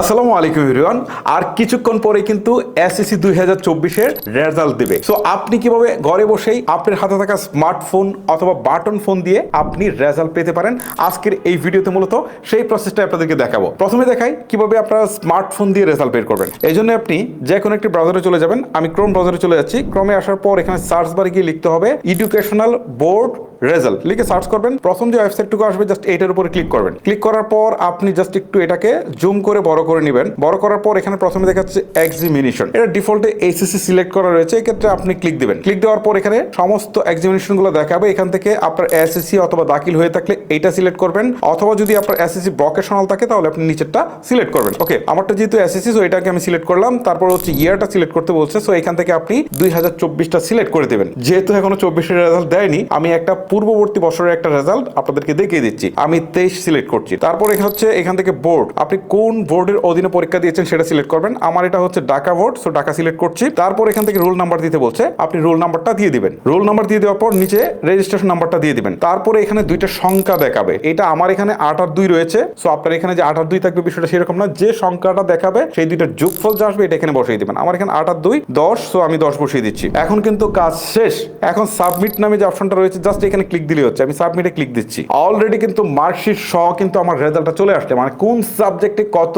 আসসালামু আলাইকুম এভরিওয়ান আর কিছুক্ষণ পরে কিন্তু এসএসসি দুই হাজার চব্বিশের রেজাল্ট দেবে। সো আপনি কীভাবে ঘরে বসেই আপনার হাতে থাকা স্মার্টফোন অথবা বাটন ফোন দিয়ে আপনি রেজাল্ট পেতে পারেন, আজকের এই ভিডিওতে মূলত সেই প্রসেসটা আপনাদেরকে দেখাবো। প্রথমে দেখাই কীভাবে আপনারা স্মার্টফোন দিয়ে রেজাল্ট বের করবেন। এই জন্য আপনি যে কোনো একটি ব্রাউজারে চলে যাবেন। আমি ক্রোম ব্রাউজারে চলে যাচ্ছি। ক্রমে আসার পর এখানে সার্চ বারে গিয়ে লিখতে হবে এডুকেশনাল বোর্ড রেজাল্ট লিখে সার্চ করবেন, প্রথম যে ওয়েবসাইটটুকু আসবে জাস্ট এইটার উপরে ক্লিক করবেন। ক্লিক করার পর আপনি জাস্ট একটু এটাকে জুম করে বড় করে নেবেন। বড় করার পর এখানে প্রথমে দেখা যাচ্ছে এক্সিমিনেশন এটা ডিফল্টে এইচএসসি সিলেক্ট করা রয়েছে, এক্ষেত্রে আপনি ক্লিক দিবেন। ক্লিক দেওয়ার পর এখানে সমস্ত এক্সিমিনেশনগুলো দেখাবে। এখান থেকে আপনার এসএসসি অথবা দাখিল হয়ে থাকলে এইটা সিলেক্ট করবেন। অথবা যদি আপনার এসএসসি ভকেশনাল থাকে, তাহলে আপনি নিচেরটা সিলেক্ট করবেন। ওকে আমারটা যেহেতু এসএসসি সো এটাকে আমি সিলেক্ট করলাম। তারপর হচ্ছে ইয়ারটা সিলেক্ট করতে বলছে সো এখান থেকে আপনি দুই হাজার চব্বিশটা সিলেক্ট করে দেবেন। যেহেতু এখনও চব্বিশের রেজাল্ট দেয়নি, আমি একটা পূর্ববর্তী বছরের একটা রেজাল্ট আপনাদেরকে দেখিয়ে দিচ্ছি। আমি তেইশ সিলেক্ট করছি। তারপর এখানে হচ্ছে, এখান থেকে বোর্ড আপনি কোন বোর্ডের অধীনে পরীক্ষা দিয়েছেন সেটা সিলেক্ট করবেন। আমার এটা হচ্ছে Dhaka board so Dhaka select করছি। তারপর এখান থেকে রোল নাম্বার দিতে বলছে, আপনি রোল নাম্বারটা দিয়ে দিবেন। রোল নাম্বার দিয়ে দেওয়ার পর নিচে রেজিস্ট্রেশন নাম্বারটা দিয়ে দিবেন। তারপরে এখানে দুইটা সংখ্যা দেখাবে। এটা আমার এখানে আট আর দুই রয়েছে সো আপনার এখানে যে আট আর দুই থাকবে বিষয়টা সেরকম না। যে সংখ্যাটা দেখাবে, সেই দুইটা যোগফল যা আসবে এটা এখানে বসিয়ে দিবেন। আমার এখানে আট আর দুই, দশ সো আমি দশ বসিয়ে দিচ্ছি। এখন কিন্তু কাজ শেষ। এখন সাবমিট নামে যে অপশনটা রয়েছে জাস্ট এখানে ক্লিক দিলে হচ্ছে, আমি সাবমিটে ক্লিক দিচ্ছি। অলরেডি কিন্তু মার্কশিট সহ কিন্তু আমার রেজাল্টটা চলে আসছে মানে কোন সাবজেক্টে কত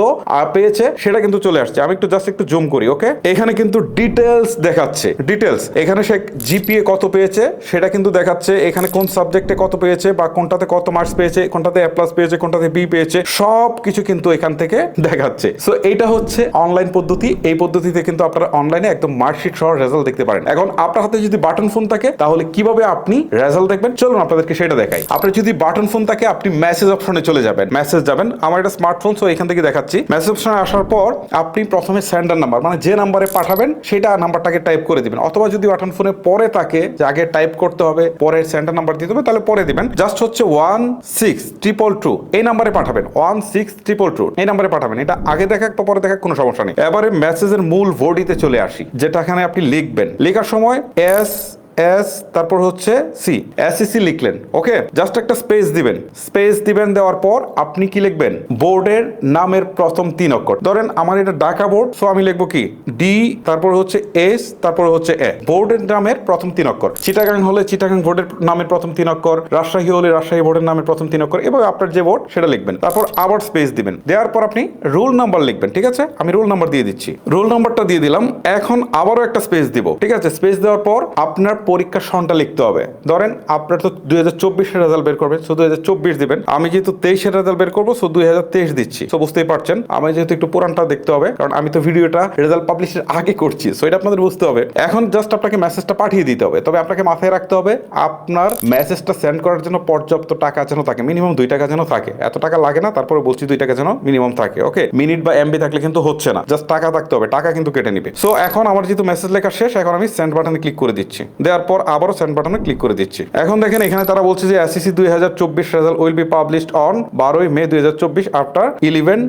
পেয়েছে সেটা কিন্তু চলে আসছে। আমি একটু জাস্ট একটু জুম করি ওকে এখানে কিন্তু ডিটেলস দেখাচ্ছে। ডিটেলস এখানে সে জিপিএ কত পেয়েছে সেটা কিন্তু দেখাচ্ছে। এখানে কোন সাবজেক্টে কত পেয়েছে বা কোনটাতে কত মার্কস পেয়েছে, কোনটাতে এ প্লাস পেয়েছে, কোনটাতে বি পেয়েছে সব কিছু কিন্তু এখান থেকে দেখাচ্ছে। সো এইটা হচ্ছে অনলাইন পদ্ধতি। এই পদ্ধতিতে কিন্তু আপনারা অনলাইনে একদম মার্কশিট সহ রেজাল্ট দেখতে পারেন। এখন আপনার হাতে যদি বাটন ফোন থাকে, তাহলে কীভাবে আপনি রেজাল্ট দেখবেন? চলুন আপনাদেরকে সেটা দেখাই। আপনার যদি বাটন ফোন থাকে, আপনি মেসেজ অপশনে চলে যাবেন। মেসেজ যাবেন। আমার এটা স্মার্টফোন সো এখান থেকে দেখাচ্ছি। মেসেজ অপশনে আসার পর আপনি প্রথমে সেন্ডার নাম্বার মানে যে নাম্বারে পাঠাবেন, সেটা নাম্বারটাকে টাইপ করে দিবেন। অথবা যদি বাটন ফোনে পরে থাকে, যে আগে টাইপ করতে হবে পরে সেন্টার নাম্বার দিতে হবে, তাহলে পরে দিবেন। জাস্ট হচ্ছে ওয়ান সিক্স ট্রিপল টু এই নাম্বারে পাঠাবেন। ওয়ান সিক্স ট্রিপল টু এই নাম্বারে পাঠাবেন। এটা আগে দেখা বা পরে দেখা কোনো সমস্যা নেই। এবারে মেসেজের মূল বডিতে চলে আসি যেটা এখানে আপনি লিখবেন। লেখার সময় এস এস তারপর হচ্ছে সি এস এসিসি লিখলেন, ওকে? জাস্ট একটা স্পেস দিবেন। স্পেস দিবেন দেওয়ার পর আপনি কি লিখবেন? বোর্ডের নামের প্রথম তিন অক্ষর। ধরেন আমার এটা ঢাকা বোর্ড সো আমি লিখব কি? ডি তারপর হচ্ছে এস তারপর হচ্ছে এ বোর্ডের নামের প্রথম তিন অক্ষর। চিটাগাং হলে চিটাগাং বোর্ডের নামের প্রথম তিন অক্ষর। রাজশাহী হলে রাজশাহী বোর্ডের নামের প্রথম তিন অক্ষর। এভাবে আপনার যে বোর্ড সেটা লিখবেন। তারপর আবার স্পেস দিবেন। দেওয়ার পর আপনি রোল নাম্বার লিখবেন, ঠিক আছে? আমি রোল নাম্বার দিয়ে দিচ্ছি। রোল নাম্বারটা দিয়ে দিলাম। এখন আবারও একটা স্পেস দিব, ঠিক আছে? স্পেস দেওয়ার পর আপনার পরীক্ষার সনটা লিখতে হবে। ধরেন আপনার তো দুই হাজার চব্বিশের রেজাল্ট বের করবেন সো দুই হাজার চব্বিশ দিবেন। আমি যেহেতু তেইশের রেজাল্ট বের করব সো দুই হাজার তেইশ দিচ্ছি। সো বুঝতেই পারছেন, আমি যেহেতু একটু পুরানটা দেখতে হবে, কারণ আমি তো ভিডিওটা রেজাল্ট পাবলিশের আগে করছি সো এটা আপনাদের বুঝতে হবে। এখন জাস্ট আপনাকে মেসেজটা পাঠিয়ে দিতে হবে, তবে আপনাকে মাথায় রাখতে হবে, আপনার মেসেজটা সেন্ড করার জন্য পর্যাপ্ত টাকা যেন থাকে মিনিমাম দুই টাকা যেন থাকে। এত টাকা লাগে না, তারপরে বলছি দুই টাকা যেন মিনিমাম থাকে ওকে মিনিট বা এমবি থাকলে কিন্তু হচ্ছে না জাস্ট টাকা থাকতে হবে, টাকা কিন্তু কেটে নিবে। সো এখন আমার যেহেতু মেসেজ লেখা শেষ, এখন আমি সেন্ড বাটনে ক্লিক করে দিচ্ছি। দেওয়ার পর আবারও সেন্ড বাটনে ক্লিক করে দিচ্ছি। এখন দেখেন এখানে তারা বলছে যে এসএসসি দুই হাজার চব্বিশ result will be published on বারোই মে দুই হাজার চব্বিশ আফটার ইলেভেন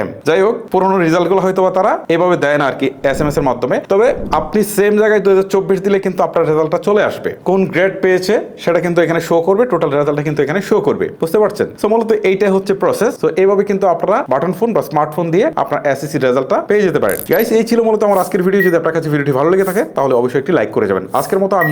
এম যাই হোক, পুরোনো রেজাল্টগুলো হয়তো বা তারা এভাবে দেয় না আর কি এস এম এস এর মাধ্যমে। তবে আপনি সেম জায়গায় দুই হাজার চব্বিশ দিলে কিন্তু আপনার রেজাল্টটা চলে আসবে। কোন গ্রেড পেয়েছে সেটা কিন্তু এখানে শো করবে টোটাল রেজাল্টটা কিন্তু এখানে শো করবে। বুঝতে পারছেন? সো মূলত এইটাই হচ্ছে প্রসেস তো এইভাবে কিন্তু আপনারা বাটন ফোন বা স্মার্টফোন দিয়ে আপনার এসএসসি রেজাল্টটা পেয়ে যেতে পারেন। গাইস এই ছিল মূলত আমার আজকের ভিডিও যদি আপনার কাছে ভিডিওটি ভালো লেগে থাকে, তাহলে অবশ্যই একটি লাইক করে যাবেন। আজকের মতো আমি